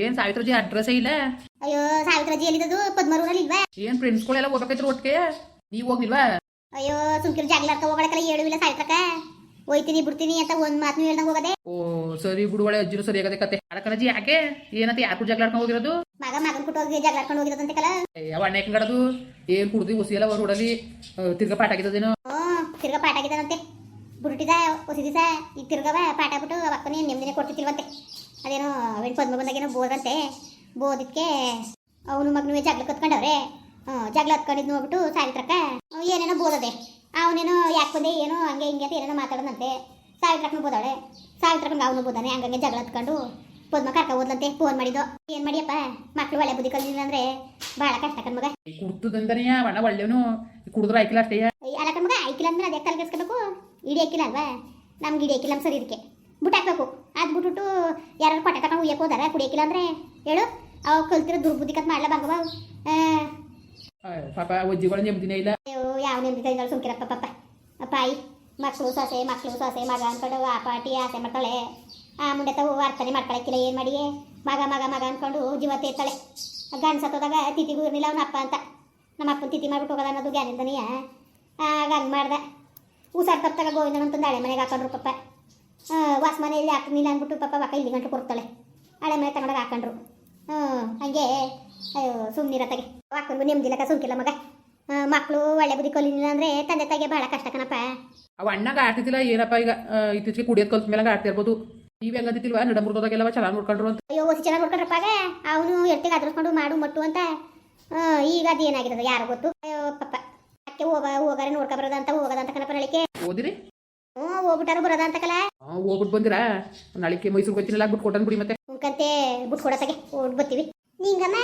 ಏನ್ ಸಾವಿತ್ರಜಿ ಅಡ್ರೆಸ್ ಇಲ್ಲ? ಅಯ್ಯೋ ಸಾವಿತ್ರಜಿ ಎಲ್ಲಿದ್ದದು ಪದ್ಮರೂರಲ್ಲಿ ಇಲ್ವಾ? ಏನ್ ಫ್ರೆಂಡ್ಸ್ಗಳೆಲ್ಲ ಹೋಗ್ಬೇಕಾಯ್ತು ಒಟ್ಟಿಗೆ? ನೀವ್ ಹೋಗಿಲ್ವಾ ಅಯ್ಯೋ ಸುಮ್ಕಿರು ಜಾಗ್ಲಾರ್ಕ ಹೋಗಳಕ್ಕೆಲ್ಲ ಹೇಳುವಿಲ್ಲ ಸಾವಿತ್ರಕ್ಕ. ಹೋಯ್ತೀನಿ ಬಿಡ್ತೀನಿ ಅಂತ ಒಂದ್ ಮಾತು ಹೇಳ್ದಂಗ ಹೋಗದೆ. ಓ ಸರಿ ಬಿಡುವಳೆ ಅಜ್ಜಿರು ಸರಿ ಆಗದೆ ಕತೆ ಅಡಕರಜಿ ಯಾಕೆ? ಏನಂತ ಯಾರು ಜಗಳಾಡ್ಕೊಂಡು ಹೋಗಿರೋದು? ಮಗ ಮಗನ್ ಕೊಟ್ಟು ಹೋಗಿ ಜಗಳಾಡ್ಕೊಂಡು ಹೋಗಿರೋದಂತೆ ಕಲ. ಯಾವ ಅಣ್ಣ ಹೆಂಗಡದು? ಏನ್ ಕುಡ್ದು ಉಸಿ ಎಲ್ಲ ಹೊರಡಲಿ ತಿರ್ಗಾ ಪಾಠ ಆಗಿದ್ದೇನೋ ಓ ತಿರ್ಗಾ ಪಾಠ ಆಗಿದ್ದಾನಂತೆ. ಬುರುಟಿದ ಹೊಸ ಈ ಈಗ ತಿರ್ಗವ ಪಾಠ ಬಿಟ್ಟು ಅಕ್ಕನೇ ನೆಮ್ಮದಿನೇ ಕೊಡ್ತಿರ್ವಂತೆ ಅದೇನೋ ಅವೇನು ಪದ್ಮ ಬಂದಾಗೇನೋ ಬೋದಂತೆ ಬೋದಕ್ಕೆ ಅವನು ಮಗನೂ ಜಗಳ ಕತ್ಕೊಂಡವ್ರೆ. ಹ್ಞೂ ಜಗಳ ಹತ್ಕೊಂಡಿದ್ ನೋಡ್ಬಿಟ್ಟು ಸಾವಿತ್ರಕ್ಕ ಏನೇನೋ ಬೋದದೆ. ಅವನೇನೋ ಯಾಕೆ ಬಂದೆ ಏನೋ ಹಂಗೆ ಹಿಂಗೆ ಅಂತ ಏನೇನೋ ಮಾತಾಡೋದಂತೆ. ಸಾವಿತ್ರಕ್ಕನು ಬೋದಾಳೆ. ಸಾವಿತ್ರಕ್ಕಂಗೆ ಅವನು ಬೋದಾನೆ ಹಂಗಂಗೆ ಜಗಳ ಹತ್ಕೊಂಡು ಪದ್ಮ ಕರ್ಕ ಓದ್ಲಂತೆ ಫೋನ್ ಮಾಡಿದ್ದು. ಏನು ಮಾಡಿಯಪ್ಪ? ಮಕ್ಳು ಒಳ್ಳೆ ಬುದ್ಧಿ ಕಲಿಲ್ಲ ಅಂದ್ರೆ ಭಾಳ ಕಷ್ಟ ಈ ಕುಡ್ತದಂತಾನೆ ಅಣ್ಣ ಒಳ್ಳೆವನು ಕುಡಿದ್ರು ಆಯ್ಕಿಲ್ಲ ಅಷ್ಟೇ. ಅಲ್ಲ ಕಣ್ಮಗ ಐಕಿಲ್ಲ ಅಂದ್ರೆ ಅದೇ ತಲೆಗೆಸ್ಕೋಬೇಕು ಇಡಿ ಹಾಕಿಲ್ಲ ಅಲ್ವಾ? ನಮ್ಗೆ ಇಡಿ ಹಾಕಿಲ್ಲ ಸರಿ ಇದಕ್ಕೆ ಬುಟ್ ಹಾಕ್ಬೇಕು. ಅದು ಬಿಟ್ಬಿಟ್ಟು ಯಾರು ಪಟ ತಗೊಂಡು ಉಯ್ಯಕ್ಕೆ ಹೋದಾರ ಕುಡಿಯಕ್ಕಿಲ್ಲ ಅಂದ್ರೆ ಹೇಳು. ಅವ ಕಲ್ತಿರೋ ದುರ್ಬುದ್ಧಿ ಕತ್ ಮಾಡ್ಲಾ ಬಂಗವ ಪಾಪ ಅಜ್ಜಿಗಳ ನೆಮ್ಮದಿನೇ ಇಲ್ಲ. ಅಯ್ಯೋ ಯಾವ ನೆಮ್ಮದಿ ಕೈಗಳು ಸುಮ್ಕಿರಪ್ಪ ಪಾಪ. ಅಪ್ಪಾಯಿ ಮಕ್ಕಳು ಸೊಸೆ ಮಕ್ಕಳು ಸೊಸೆ ಮಗ ಅನ್ಕೊಂಡು ಆ ಪಾಟಿ ಆಸೆ ಮಾಡ್ತಾಳೆ. ಆ ಮುಂಡೆ ತಾವು ಅರ್ಥನೆ ಮಾಡ್ಕೊಳಕ್ಕಿಲ್ಲ ಏನು ಮಾಡಿ ಮಗ ಮಗ ಮಗ ಅನ್ಕೊಂಡು ಜೀವ ತೇರ್ತಾಳೆ ಗಂಡ ಸತ್ತೋದಾಗ ತಿಥಿಗೂ ಇರಲಿಲ್ಲ ಅವನ ಅಪ್ಪ ಅಂತ. ನಮ್ಮ ಅಪ್ಪನ ತಿಥಿ ಮಾಡ್ಬಿಟ್ಟು ಹೋಗೋದ ಅನ್ನೋದು ಜ್ಞಾನಿಂದನೆಯ ಆಗ ಹಂಗೆ ಮಾಡ್ದೆ. ಉಸಾರ್ ತಪ್ಪಾಗ ಗೋವಿಂದನ ಅಂತಂದು ಹಳೆ ಮನೆಗೆ ಹಾಕೊಂಡ್ರು ಪಾಪ. ವಾಸ ಮನೆಯಲ್ಲಿ ಹಾಕ್ಲಿಲ್ಲ ಅಂದ್ಬಿಟ್ಟು ಪಾಪ ಮಕ್ಕ ಇಲ್ಲಿ ಗಂಟು ಕೊಡ್ತಾಳೆ ಹಳೆ ಮನೆ ತಗೊಂಡಾಗ ಹಾಕೊಂಡ್ರು. ಹಂಗೆ ಅಯ್ಯೋ ತಗೆ ಹಾಕೊಂಡು ನೆಮ್ಮದಿಲ್ಲಕ ಸುಮ್ಕಿಲ್ಲ ಮಗ. ಮಕ್ಕಳು ಒಳ್ಳೆ ಬುದ್ಧಿ ಕಲಿಲಿಲ್ಲ ಅಂದ್ರೆ ತಂದೆ ತಾಯಿಗೆ ಬಹಳ ಕಷ್ಟ ಕಣಪ್ಪ. ಅವ ಅಣ್ಣಗ ಆಡ್ತಿದ್ದಿಲ್ಲ ಏನಪ್ಪ ಈಗ ಇತ್ತೀಚೆಗೆ ಕುಡಿಯೋದ್ ಕಲ್ತ ಮೇಲೆ ಆಡ್ತಿರ್ಬೋದು ನೀವೆಲ್ಲ ಅಂದಿತ್ತಿಲ್ವ ನಡ ನಡಮುರ್ದೋದಾಗೆಲ್ಲ ಚೆನ್ನಾಗಿ ನೋಡ್ಕೊಂಡ್ರು ಅಂತ. ಅಯ್ಯೋ ಹೊಸಿ ಚೆನ್ನಾಗಿ ನೋಡ್ಕೊಂಡ್ರಪ್ಪಗೆ ಅವನು ಎರ್ತಿಗೆ ಅದ್ರಸ್ಕೊಂಡು ಮಾಡು ಮಟ್ಟು ಅಂತ. ಈಗ ಅದು ಏನಾಗಿರೋದು ಯಾರು ಗೊತ್ತು? ಅಯ್ಯೋ ಪಪ್ಪ ಅಕ್ಕೆ ಹೋಗ ಹೋಗಾರೆ ನೋಡ್ಕೊಬರೋದಂತ ಅಂತ ಹೋಗದ ಅಂತ ಕಣಪ್ಪ ನಳಿಕೆ ಓದಿರಿ? ಹ್ಞೂ ಹೋಗ್ಬಿಟ್ಟಾರು ಬರೋದ ಅಂತ ಕಲ? ಹಾ ಹೋಗ್ಬಿಟ್ಟು ಬಂದಿರಾ? ನಾಳಿಕೆ ಮೈಸೂರು ಹೋಗ್ತೀನಲ್ಲ ಬಿಟ್ಟು ಕೊಟ್ಟನ್ ಬಿಡಿ ಮತ್ತೆ. ಬಿಟ್ಟು ಕೊಡಸಗೆ ಬರ್ತೀವಿ. ನಿಂಗಮ್ಮ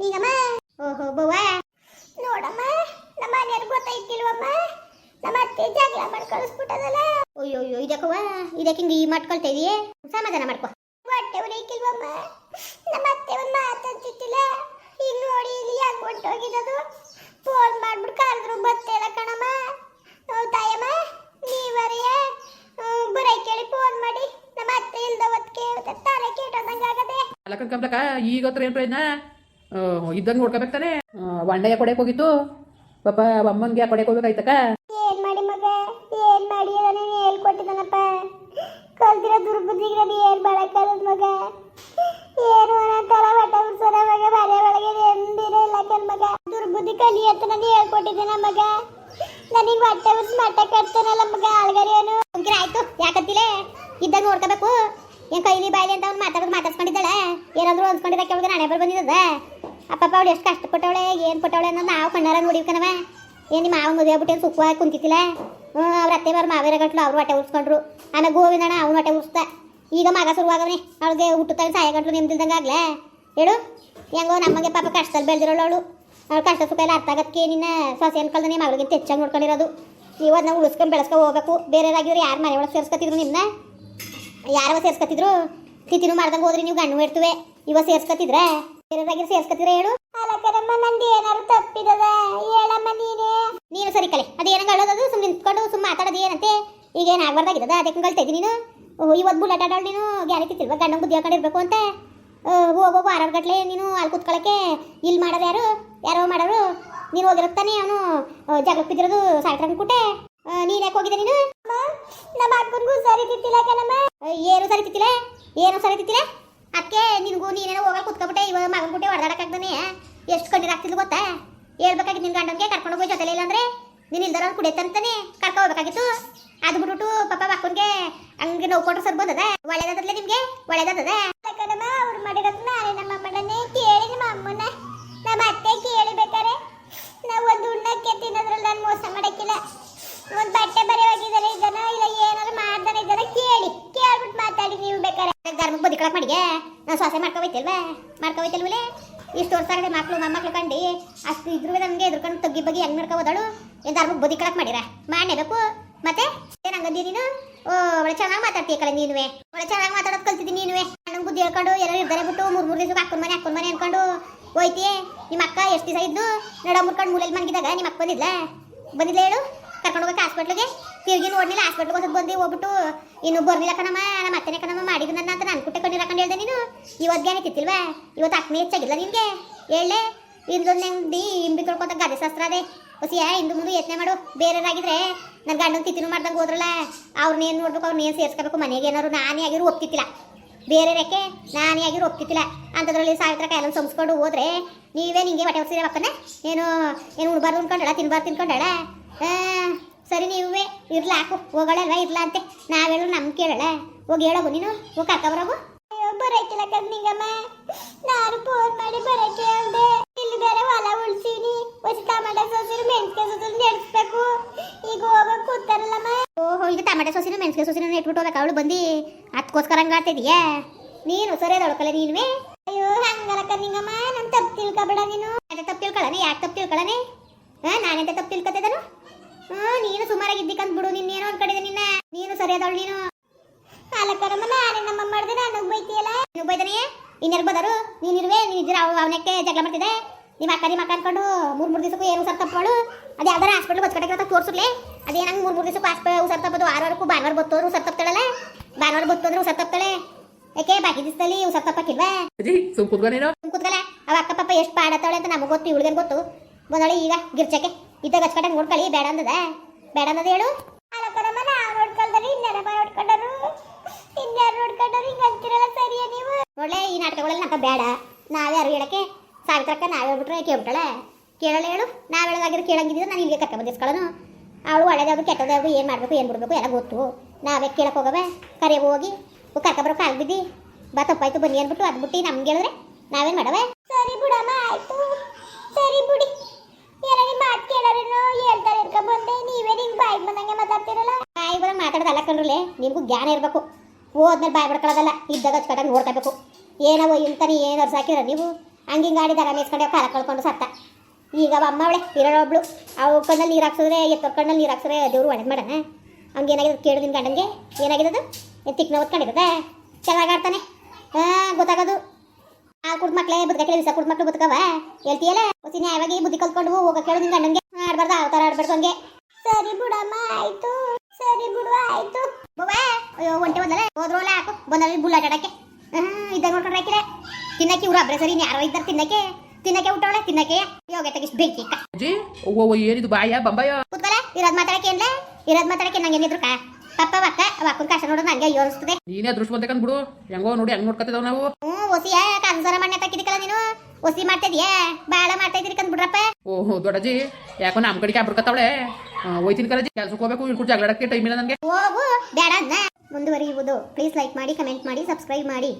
ನಿಂಗಮ್ಮ. ಓಹೋ ಬವ್ವ. ನೋಡಮ್ಮ ನಮ್ಮ ಮನೆಯವ್ರಿಗೆ ಗೊತ್ತಾಯ್ತಿಲ್ವಮ್ಮ? ನಮ್ಮ ಅತ್ತೆ ಜಗಳ ಮಾಡಿ ಕಳಿಸ್ಬಿಟ್ಟದಲ್ಲ. ಅಯ್ಯೋ ಅಯ್ಯೋ ಇದಕ್ಕವ? ಇದಕ್ಕೆ ಹಿಂಗೆ ಈ ಮಾಡ್ಕೊಳ್ತಾ ಇದೀಯೇ? ಸಮಾಧಾನ ಮಾಡ್ಕೊ. ಹೊಟ್ಟೆ ಉರಿಕಿಲ್ವಮ್ಮ ನಮ್ಮ ಅತ್ತೆ ಒಂದು ಮಾತಾಡ್ತಿತ್ತಿಲ್ಲ ಇಲ್ಲಿ ನೋಡಿ ಇಲ್ಲಿ ಯಾಕೆ ಹೊಂಟೋಗಿರೋದು ಫೋನ್ ಮಾಡ್ಬಿಟ್ಟು ಕರೆದ್ರು ಬತ್ತೇಲ ಕಣಮ್ಮ ಹ್ಞೂ ತಾಯಮ್ಮ ನೀವರೆಯ ಬರೈ ಕೇಳಿ ಫೋನ್ ಮಾಡಿ ನಮ್ಮ ಅತ್ತೆ ಇಲ್ದ ಹೊತ್ತಿಗೆ ತಲೆ ಕೆಟ್ಟೋದಂಗೆ ಆಗದೆ ಅಲ್ಲಕ್ಕ ಕಂಪ್ಲಕ್ಕ ಈಗ ಹತ್ರ ಏನು ಪ್ರಯತ್ನ ಇದ್ದಂಗೆ ನೋಡ್ಕೋಬೇಕು ತಾನೆ? ಬಂಡೆಯ ಕೊಡಕ್ಕೆ ಹೋಗಿತ್ತು. ಪಾಪ, ಅಮ್ಮನ್ಗೆ ಕೊಡಕ್ಕೆ ಹೋಗ್ಬೇಕಾಯ್ತಕ್ಕ? ಏನು ಮಾಡಿ ಮಗ? ಏನು ಮಾಡಿ? ನಾನು ಹೇಳ್ಕೊಟ್ಟಿದ್ದಾನಪ್ಪ. ಕಲ್ತಿರೋ ದುರ್ಬುದ್ಧಿಗೆ ಏನ್ ಮಾಡಕ್ಕಲ್ಲ ಮಗ? ಏನು ತಲ ಹೊಟ್ಟೆ ಉರ್ಸೋನ ಮಗ? ಮನೆ ಒಳಗೆ ನೆಮ್ಮದಿನೇ ಇಲ್ಲ ಕಣ್ ಮಗ? ದುರ್ಬುದ್ಧಿ ಕಲಿ ಅಂತ ನಾನು ಹೇಳ್ಕೊಟ್ಟಿದ್ದೇನ ಮಗ. ನನಗೆ ಹೊಟ್ಟೆ ಉರ್ಸ್ ಮಟ್ಟ ಕಟ್ತಾನಲ್ಲ ಮಗ ಆಳ್ಗರಿಯವನು ಆಯ್ತು. ಯಾಕತ್ತಿಲೆ ಇದ್ದಾಗ ನೋಡ್ಕೋಬೇಕು. ಏನ್ ಕೈಲಿ ಬಾಯ್ಲಿ ಅಂತ ಅವ್ನು ಮಾತಾಡೋದು ಮಾತಾಡ್ಸ್ಕೊಂಡಿದ್ದಾಳೆ? ಏನಾದ್ರು ಅನ್ಸ್ಕೊಂಡಿದ್ದಕ್ಕೆ ಅವಳಿಗೆ ನಾಳೆ ಬರ್ ಬಂದಿದ್ದದ ಅಪ್ಪ ಅವಳು ಎಷ್ಟು ಕಷ್ಟಪಟ್ಟವಳೆ, ಏನು ಪಟ್ಟವಳೆ ಅನ್ನೋದು ನಾವು ಕಣ್ಣಾರ ನೋಡಿಕನವ ಏನು ನಿಮ್ಮ ಮಾವ ಮದುವೆ ಆಗ್ಬಿಟ್ಟು ಸುಖವಾಗಿ ಕುಂತಿತ್ತಿಲ್ಲ ಹ್ಞೂ ಅವ್ರ ಅತ್ತೆ ಬಾರ ಮಾವೇರ ಗಂಟ್ಲು ಅವ್ರು ಹೊಟ್ಟೆ ಉರ್ಸ್ಕೊಂಡ್ರು. ಆಮೇಲೆ ಗೋವಿಂದಣ್ಣ ಅವ್ನು ಹೊಟ್ಟೆ ಉಸ್ತ ಈಗ ಮಗ ಶುರುವಾಗವನೆ ಅವಳಿಗೆ ಹುಟ್ಟುತ್ತಾಳೆ ಸಾಯ ಗಂಟ್ಲು ನಿಮ್ದಿಲ್ದಂಗೆ ಆಗ್ಲೇ. ಹೇಳು. ಹೆಂಗೋ ನಮಗೆ ಪಾಪ ಕಷ್ಟದಲ್ಲಿ ಬೆಳೆದಿರೋಳು ಅವಳು. ಅವ್ಳು ಕಷ್ಟ ಸುಖ ಎಲ್ಲ ಅರ್ಥ ಆಗಕ್ಕೆ ನಿನ್ನ ಸೊಸೆ ಅನ್ಕಲ್ದ ನಿಮ್ಮ ಮಗಳಿಗೆ ಹೆಚ್ಚಾಗಿ ನೋಡ್ಕೊಂಡಿರೋದು. ನೀವು ಅದನ್ನ ಉಳಿಸ್ಕೊಂಡು ಬೆಳೆಸ್ಕೊ ಹೋಗ್ಬೇಕು. ಬೇರೆಯವರಾಗಿದ್ರು ಯಾರು ಮನೆ ಒಳಗೆ ಸೇರಿಸ್ಕೊತಿದ್ರು ನಿಮ್ಮನ್ನ ಯಾರವ ಸೇರ್ಸ್ಕೊತಿದ್ರು ತಿಥಿನೂ ಮಾಡ್ದಂಗೆ ಹೋದ್ರಿ ನೀವು ಗಣ್ಣು ಇಡ್ತುವೆ ಇವ ಸೇರ್ಸ್ಕೊತಿದ್ರ ಬೇರೆದಾಗಿರು ಸೇರ್ಸ್ಕೊತಿದ್ರ ಹೇಳು. ಅಲಕರಮ್ಮ ನಂದು ಏನಾರು ತಪ್ಪಿದದ? ಹೇಳಮ್ಮ ನೀನೇ. ನೀನು ಸರಿ ಕಲೆ. ಅದೇನಂಗ ಅಳೋದದು ಸುಮ್ಮನೆ ನಿಂತ್ಕೊಂಡು ಸುಮ್ಮನೆ ಮಾತಾಡೋದು ಏನಂತೆ? ಈಗ ಏನು ಆಗ್ಬಾರ್ದಾಗಿದ್ದದ ಅದಕ್ಕೆ ನೀನು? ಇವತ್ತು ಬುಲೆಟ್ ಆಡೋಳು ನೀನು? ಗ್ಯಾರಿ ತಿತ್ತಿಲ್ವ ಗಂಡಂಗೆ ಬುದ್ಧಿ ಹಾಕೊಂಡಿರ್ಬೇಕು ಅಂತ? ಹೋಗೋ ವಾರ ಗಟ್ಲೆ ನೀನು ಅಲ್ಲಿ ಕುತ್ಕೊಳ್ಳೋಕೆ ಇಲ್ಲಿ ಮಾಡೋದು ಯಾರು? ಯಾರೋ ಮಾಡೋರು? ನೀನು ಹೋಗಿರುತ್ತಾನೆ ಅವನು? ಜಗಳ ಬಿದ್ದಿರೋದು ಸಾಯ್ಟ್ರಂಗ್ ಕುಟ್ಟೆ ನೀನು ಯಾಕೆ ಹೋಗಿದ್ದೆ ನೀನು? ನಮ್ಮ ಅಕ್ಕನಿಗೂ ಸರಿ ತಿತ್ತಿಲ್ಲ ಕಣಮ್ಮ. ಏನು ಸರಿ ತಿತ್ತಿಲ್ಲ ಏನು ಸರಿ ತಿತ್ತಿಲ್ಲ ಅದಕ್ಕೆ ನಿನಗೂ ನೀನೇನೋ ಹೋಗಲ್ ಕುತ್ಕೊಬಿಟ್ಟೆ ಇವಾಗ ಮಗನ ಕುಟ್ಟೆ ಹೊಡೆದಾಡಕ್ಕಾಗ್ದಾನೆ. ಎಷ್ಟು ಕಂಡಿರ ಆಗ್ತಿದ್ಲು ಗೊತ್ತಾ? ಹೇಳ್ಬೇಕಾಗಿತ್ತು ನಿನ್ನ ಗಂಡನಿಗೆ ಕರ್ಕೊಂಡು ಹೋಗಿ ಜೊತೆಲೇ ಇಲ್ಲಾಂದ್ರೆ ನೀನು ಇಲ್ದಾರ ಕುಡಿಯತ್ತಂತಾನೆ ಕರ್ಕೊ ಹೋಗ್ಬೇಕಾಗಿತ್ತು. ಅದು ಬಿಟ್ಬಿಟ್ಟು ಪಾಪ ಮಕ್ಕನಿಗೆ ಹಂಗೆ ನೋವು ಕೊಟ್ರೆ ಸರ್ ಬಂದದ? ಒಳ್ಳೇದಾದ್ರೆ ನಿಮ್ಗೆ? ಒಳ್ಳೇದಾದದ ಅವ್ರು ಮಾಡ್ಕೋಬೈತಿಲ್ವಲೇ ಇಷ್ಟು ವರ್ಷ ಆಗದೆ ಮಕ್ಳು, ಮೊಮ್ಮಕ್ಳು ಕಂಡು ಅಷ್ಟು ಇದ್ರು ನಮಗೆ ಎದುರ್ಕೊಂಡು ತಗ್ಗಿ ಬಗ್ಗೆ ಹೆಂಗ್ ನಡ್ಕೋಬೋದಳು ಎಂದು ಧರ್ಮಕ್ಕೆ ಬದಿ ಕಳಕ್ ಮಾಡಿರ? ಮಾಡಲೇಬೇಕು. ಮತ್ತೆ? ಏನ್ ಹಂಗಂದಿ ನೀನು? ಓ, ಒಳ್ಳೆ ಚೆನ್ನಾಗಿ ಮಾತಾಡ್ತೀಯ ಕಳೆ ನೀನುವೆ. ಒಳ್ಳೆ ಚೆನ್ನಾಗಿ ಮಾತಾಡೋದು ಕಲ್ತಿದ್ದೀನಿ ನೀನುವೆ. ನಂಗೆ ಬುದ್ಧಿ ಹೇಳ್ಕೊಂಡು ಎಲ್ಲರೂ ಇದ್ದಾರೆ ಬಿಟ್ಟು ಮೂರು ಮೂರು ದಿವಸಕ್ಕೆ ಅಕ್ಕನ ಮನೆ ಹಾಕೊಂಡು ಮನೆ ಅನ್ಕೊಂಡು ಹೋಯ್ತಿ ನಿಮ್ಮ ಅಕ್ಕ ಎಷ್ಟು ದಿವಸ ಇದ್ದು ನಡ ಮುರ್ಕೊಂಡು ಮೂಲೆಯಲ್ಲಿ ಮನ್ಗಿದಾಗ ನಿಮ್ಮ ಅಕ್ಕ ಬಂದಿದ್ಲ? ಬಂದಿಲ್ಲ ಹೇಳು? ಕರ್ಕೊಂಡು ಹೋಗಕ್ಕೆ ಹಾಸ್ಪಿಟ್ಲಿಗೆ ತಿರ್ಗಿ ನೋಡಿಲ್ಲ ಹಾಸ್ಪಿಟ್ಲ್ಗೆ ಹೊಸದು ಬಂದು ಹೋಗ್ಬಿಟ್ಟು, ಇನ್ನು ಬರ್ಲಿಲ್ಲ ಕಣಮ್ಮ, ನಮ್ಮ ಅತ್ತನೇ ಕಣಮ್ಮ ಮಾಡಿದ್ದು ನನ್ನ ಅಂತ ನಾನು ಕುಟ್ಟೆ ಕಣ್ಣೀರು ಹಾಕೊಂಡು ಹೇಳ್ದೆ ನೀನು. ಇವತ್ತು ತಿತ್ತಿಲ್ವಾ ಇವತ್ತು ಅಕ್ಕನೇ ಹೆಚ್ಚಾಗಿಲ್ಲ ನಿನಗೆ? ಹೇಳೆ ಇಂದೊಂದು ನೆಂದಿ ಇಂಬಿ ತೊಳ್ಕೊತ ಗಾದೆ ಶಾಸ್ತ್ರ ಅದೇ. ಹೊಸಿಯ ಇಂದು ಮುಂದೆ ಯತ್ನೆ ಮಾಡು. ಬೇರೆಯವರಾಗಿದ್ರೆ ನನ್ನ ಗಂಡನ ತಿತ್ತಿನೂ ಮಾಡ್ದಂಗೆ ಹೋದ್ರಲ್ಲ. ಅವ್ರನ್ನೇನು ನೋಡ್ಬೇಕು ಅವ್ರನ್ನೇನು ಸೇರಿಸ್ಕೋಬೇಕು? ಮನೆಗೆ ಏನಾದ್ರು ನಾನೇ ಆಗಿರೋ ಒಪ್ತಿತ್ತಿಲ್ಲ. ಬೇರೆ ರೆಕ್ಕೆ ನಾನೇ ಆಗಿರೋ ಒಪ್ತಿತ್ತಿಲ್ಲ. ಅಂಥದ್ರಲ್ಲಿ ಸಾವಿರ ಕಾಯಿಲೆ ಸಂಸ್ಕೊಂಡು ಹೋದ್ರೆ ನೀವೇ ನಿಂಗೆ ಹೊಟ್ಟೆ ಹೊಸಿದ್ರೆ ಪಕ್ಕನೆ ಏನು ಏನು ಉಣ್ಬಾರ್ದು ಉಣ್ಕೊಂಡಳ, ತಿನ್ಬಾರ್ದು ತಿನ್ಕೊಂಡಳ? ಸರಿ ನೀವೇ ಇರ್ಲಾಕು ಹಾಕು. ಹೋಗಳಲ್ವ? ಇರ್ಲ ಅಂತೆ. ನಾವೇಳು ನಮ್ ಕೇಳಲ್ಲ ಹೋಗಿ ಹೇಳೋಗು ನೀನು. ಹೋಗಿ ಕರ್ಕೊಬರೋಗು ಬರಕಿಲ್ಲ ಕಣ್ಣಿಂಗಮ್ಮ ನಾನು ಫೋನ್ ಮಾಡಿ ಬರಕ್ಕೆ ಹೇಳ್ದೆ ಇಲ್ಲಿ ಬೇರೆ ಹೊಲ ಉಳ್ಸೀನಿ. ಹೊಸ ಟಮಾಟೆ ಸೊಸಿರು ಮೆಣಸಿಗೆ ಸೊಸಿರು ನೆಡ್ಸ್ಬೇಕು. ಈಗ ಹೋಗಕ್ ಕೂತಾರಲ್ಲಮ್ಮ ಓಹೋ, ಈಗ ಟಮಾಟೆ ಸೋಸಿನ ಮೆಣಸಿಗೆ ಸೋಸಿನ ನೆಟ್ಬಿಟ್ಟು ಹೋಗಕ್ಕೆ ಅವಳು ಬಂದು. ಅದಕ್ಕೋಸ್ಕರ ಹಂಗಾಡ್ತಿದೀಯಾ ನೀನು ಸರಿ ಅದೊಳಕಲ್ಲ ನೀನುವೆ? ಅಯ್ಯೋ, ಹಂಗಲ್ಲ ಕಣ್ಣಿಂಗಮ್ಮ ನಾನು ತಪ್ಪು ತಿಳ್ಕೊಬೇಡ ನೀನು. ಅದೇ ತಪ್ಪು ತಿಳ್ಕೊಳ್ಳನೆ ಯಾಕೆ ತಪ್ಪು ತಿಳ್ಕೊಳ್ಳನೆ ಹಾಂ, ನಾನೆಂತ ತಪ್ಪು ತಿಳ್ಕೊತಿದ್ದನು? ಹಾ ನೀನು ಸುಮಾರಾಗಿದ್ದಿಕ್ಕಂತ ಬಿಡು. ನಿನ್ನ ಏನೋ ಅನ್ಕೊಂಡಿದ್ದೆ ನಿನ್ನ. ನೀನು ಸರಿಯಾದವಳು ನೀನು. ಅಲಕ್ಕರಮ್ಮ ನಾನೇ ನಮ್ಮ ಮಾಡಿದೆ ನನಗೆ ಬೈತಿಯಲ್ಲ? ನೀವು ಬೈತಾನೆ ಇನ್ಯಾರು ಬದರು ನೀನಿರುವೆ ನೀನಿದ್ದೀರ ಅವ ಅವನಕ್ಕೆ ಜಗಳ ಮಾಡ್ತಿದ್ದೆ. ನಿಮ್ಮ ಅಕ್ಕ ನಿಮ್ಮ ಅಕ್ಕ ಅನ್ಕೊಂಡು ಮೂರು ಮೂರು ದಿವಸಕ್ಕೂ ಏನು ಉಸರ್ ತಪ್ಪಳು ಅದು ಯಾವ್ದಾರ ಹಾಸ್ಪಿಟ್ಲ್ ಬಚ್ಕಡೆ ಅದೇ ನಂಗೆ ಮೂರು ಮೂರು ದಿವಸಕ್ಕೂ ಹಾಸ್ಪ ಉಸರ್ ತಪ್ಪದು. ಆರವರೆಗೂ ಭಾನುವಾರ ಬತ್ತೋದ್ರು ಉಸರ್ ತಪ್ತಾಳಲ್ಲ? ಭಾನುವಾರ ಬತ್ತೋದ್ರೆ ಉಸರ್ ತಪ್ತಾಳೆ? ಯಾಕೆ ಬಾಕಿ ದಿವಸದಲ್ಲಿ ಉಸರ್ ತಪ್ಪಕ್ಕಿಲ್ವಾ? ಸುಮ್ ಕುತ್ಕೊ ನೀನು. ಕೂತ್ಕಲ್ಲ. ಅವ ಅಕ್ಕ ಪಾಪ ಎಷ್ಟು ಪಾಡತ್ತಾಳೆ ಅಂತ ನಮಗೆ ಗೊತ್ತು ಇವಳಿಗೆ ಗೊತ್ತು. ಬಂದಳಿ ಈಗ ಗಿರ್ಚಕ್ಕೆ. ಇದ್ದಾಗ ಹಚ್ಕಡೆ ನೋಡ್ಕೊಳ್ಳಿ ಬೇಡ ಅಂದದ? ಬೇಡ ಅನ್ನೋದು ಹೇಳು? ಅಲಕರಮ್ಮ ನಾವು ನೋಡ್ಕೊಳ್ತಾರೆ ಇನ್ಯಾರಪ್ಪ ನೋಡ್ಕೊಂಡರು ಇನ್ಯಾರು ನೋಡ್ಕೊಂಡರು ಹಿಂಗೆ ಅಂತಿರಲ್ಲ ಸರಿಯಾ ನೀವು? ಒಳ್ಳೆ ಈ ನಾಟಕಗಳಲ್ಲಿ ನಕ್ಕ ಬೇಡ. ನಾವ್ಯಾರು ಹೇಳಕ್ಕೆ? ಸಾವಿತ್ರಕ್ಕ ನಾವೇ ಹೇಳ್ಬಿಟ್ರೆ ಕೇಳ್ಬಿಟ್ಟಾಳೆ ಕೇಳಲ್ಲ ಹೇಳು? ನಾವ್ ಹೇಳೋದಾಗಿರೋ ಕೇಳಂಗಿದ್ರೆ ನಾನು ಇಲ್ಲಿಗೆ ಕರ್ಕೊಂಡ್ ಬಂದಿಸ್ಕೊಳ್ಳೋನು. ಅವಳು ಒಳ್ಳೇದಾದ್ರು ಕೆಟ್ಟದಾದ್ರು ಏನು ಮಾಡಬೇಕು ಏನು ಬಿಡಬೇಕು ಎಲ್ಲ ಗೊತ್ತು. ನಾವೇ ಕೇಳಕ್ಕೆ ಹೋಗವೆ. ಕರೆ ಹೋಗಿ ಕರ್ಕೊಬರೋ ಕಾಲ್ ಬಿದ್ದಿ ಬಾ ತಪ್ಪಾಯ್ತು ಬನ್ನಿ ಅಂದ್ಬಿಟ್ಟು ಅದ್ಬಿಟ್ಟು ನಮ್ಗೆ ಹೇಳಿದ್ರೆ ನಾವೇನ್ ಮಾಡವೆ? ಸರಿ ಬಿಡಮ್ಮ ಆಯ್ತು ಸರಿ ಬಿಡಿ ಏನೋ ನಿಮ್ಮ ಮಾತು ಕೇಳೋರೇನೋ ಹೇಳ್ತಾರೆ ಇರ್ಕೊಂಡ್ ಬಂದೆ ನೀವೇ ನಿಂಗೆ ಬಾಯಿ ಬಂದಂಗೆ ಮಾತಾಡ್ತಿರಲ್ಲ ಬಾಯಿ ಬಂದಂಗೆ ಮಾತಾಡೋದಲ್ಲ ನಿಮ್ಗೂ ಜ್ಞಾನ ಇರಬೇಕು. ಹೋದ್ಮೇಲೆ ಬಾಯಿ ಬಿಡ್ಕೊಳ್ಳೋದಲ್ಲ ಇದ್ದಾಗ ಹಚ್ಕೊಂಡಾಗ ನೋಡ್ಕೋಬೇಕು ಏನೋ ಇಂತಾನೆ ಏನೋ ಸಾಕಿರ ನೀವು? ಹಂಗೆ ಹಿಂಗೆ ಆಡಿದಾಗ ಮೇಸ್ಕೊಂಡೆ ಕಾಲ ಕಳ್ಕೊಂಡು ಸತ್ತ. ಈಗ ಅವ ಅಮ್ಮ ಅವಳೆ ಇರೋಬ್ಳು ಅವು ಕಣ್ಣಲ್ಲಿ ನೀರು ಹಾಕ್ಸಿದ್ರೆ, ಎತ್ತ ಕಣ್ಣಲ್ಲಿ ನೀರು ಹಾಕ್ಸಿದ್ರೆ ದೇವ್ರು ಒಳ್ಳೇದು ಮಾಡೋಣ. ಹಂಗೆ ಏನಾಗಿದೆ ಕೇಳು ನಿನ್ನ ಗಂಡನಿಗೆ? ಏನಾಗಿದೆ ಅದು ತಿಕ್ನ ಓದ್ಕೊಂಡಿರೋದೆ ಚೆನ್ನಾಗಿ ಆಡ್ತಾನೆ. ಹಾಂ, ಗೊತ್ತಾಗೋದು. ಆ ಕುಡ್ ಮಕ್ಳೇ ಬದುಕಕ್ಕೆ ವಿಸ ಕುಡ್ ಮಕ್ಳು ಬದುಕವ ಹೇಳ್ತೀಯಲ್ಲ? ಹೊಸಿ ನ್ಯಾಯವಾಗಿ ಬುದ್ಧಿ ಕಲ್ತ್ಕೊಂಡು ಹೋಗೋ ಕೇಳು ನಿನ್ನ ಗಂಡನ್ಗೆ. ಆಡ್ಬಾರ್ದು ಥರ ಆಡ್ಬಾರ್ದು ಹಂಗೆ. ಸರಿ ಬಿಡಮ್ಮ, ಆಯ್ತು. ಸರಿ ಬಿಡು ಆಯ್ತು. ಬಾ ಅಯ್ಯೋ ಒಂಟೆ ಬಂದಲ್ಲ ಹೋದ್ರೋಲ್ಲ ಹಾಕು ಬಂದಲ್ಲಿ ಬುಲ್ಲಾಟ ಆಡಕ್ಕೆ ಹ್ಮ್ ಇದ್ದಾಗ ನೋಡ್ಕೊಂಡ್ರೆ ಹಾಕಿರ ತಿನ್ನಕ್ಕೆ ಇವ್ರು ಅಬ್ರೆ ಸರಿ ಯಾರೋ ಇದ್ದಾರೆ ತಿನ್ನಕ್ಕೆ? ತಿನ್ನಕ್ಕೆ ಊಟವಳೆ ತಿನ್ನಕ್ಕೆ? ಯೋಗ ತೆಗಿಸ್ ಬೆಂಕಿ. ಅಜ್ಜಿ ಓ ಏನಿದು ಬಾಯ ಬಂಬಾಯ? ಕೂತ್ಕೊಲೆ ಇರೋದ್ ಮಾತಾಡಕ್ಕೆ ಏನ್ಲೆ? ಇರೋದ್ ಮಾತಾಡಕ್ಕೆ ನಂಗೆ ಏನಿದ್ರು ಕಾ ಪಪ್ಪ ಅಕ್ಕ ಅವ ಅಕ್ಕನ ಕಷ್ಟ ನೋಡೋದು ನಂಗೆ ಅಯ್ಯೋ ಅನಿಸ್ತದೆ. ನೀನೇ ಅದೃಷ್ಟ ಬಂತಕಂದ್ ಬಿಡು ಹೆಂಗೋ ನೋಡಿ ಹೆಂಗ್ ನೋಡ್ಕೊತಿದಾವ್ ನಾವು. ಹ್ಞೂ ಒಸಿಯ ಕನ್ಸರ ಮಣ್ಣೆ ತಕ್ಕಿದಿಕ್ಕಲ್ಲ ನೀನು? ಒಸಿ ಮಾಡ್ತಿದ್ಯಾ? ಬಾಳ ಮಾಡ್ತಾ ಇದ್ದೀರಿ ಕಂದ್ಬಿಡ್ರಪ್ಪ ಓಹೋ ದೊಡ್ಡಜಿ ಯಾಕೋ ನಮ್ ಕಡೆಗೆ ಬಿಡ್ಕತ್ತಾವಳೆ ಹೋಯ್ತೀನಿ ಕರಜಿ ಕೆಲ್ಸಕ್ಕೆ ಹೋಗ್ಬೇಕು ಇಳ್ಕೊಂಡು ಜಗಳಕ್ಕೆ ಟೈಮ್ ಇಲ್ಲ ನನಗೆ ಹೋಗು ಬೇಡ ಅನ್ನ ಮುಂದುವರಿಯುವುದು. ಪ್ಲೀಸ್ ಲೈಕ್ ಮಾಡಿ ಕಮೆಂಟ್ ಮಾಡಿ ಸಬ್ಸ್ಕ್ರೈಬ್ ಮಾಡಿ.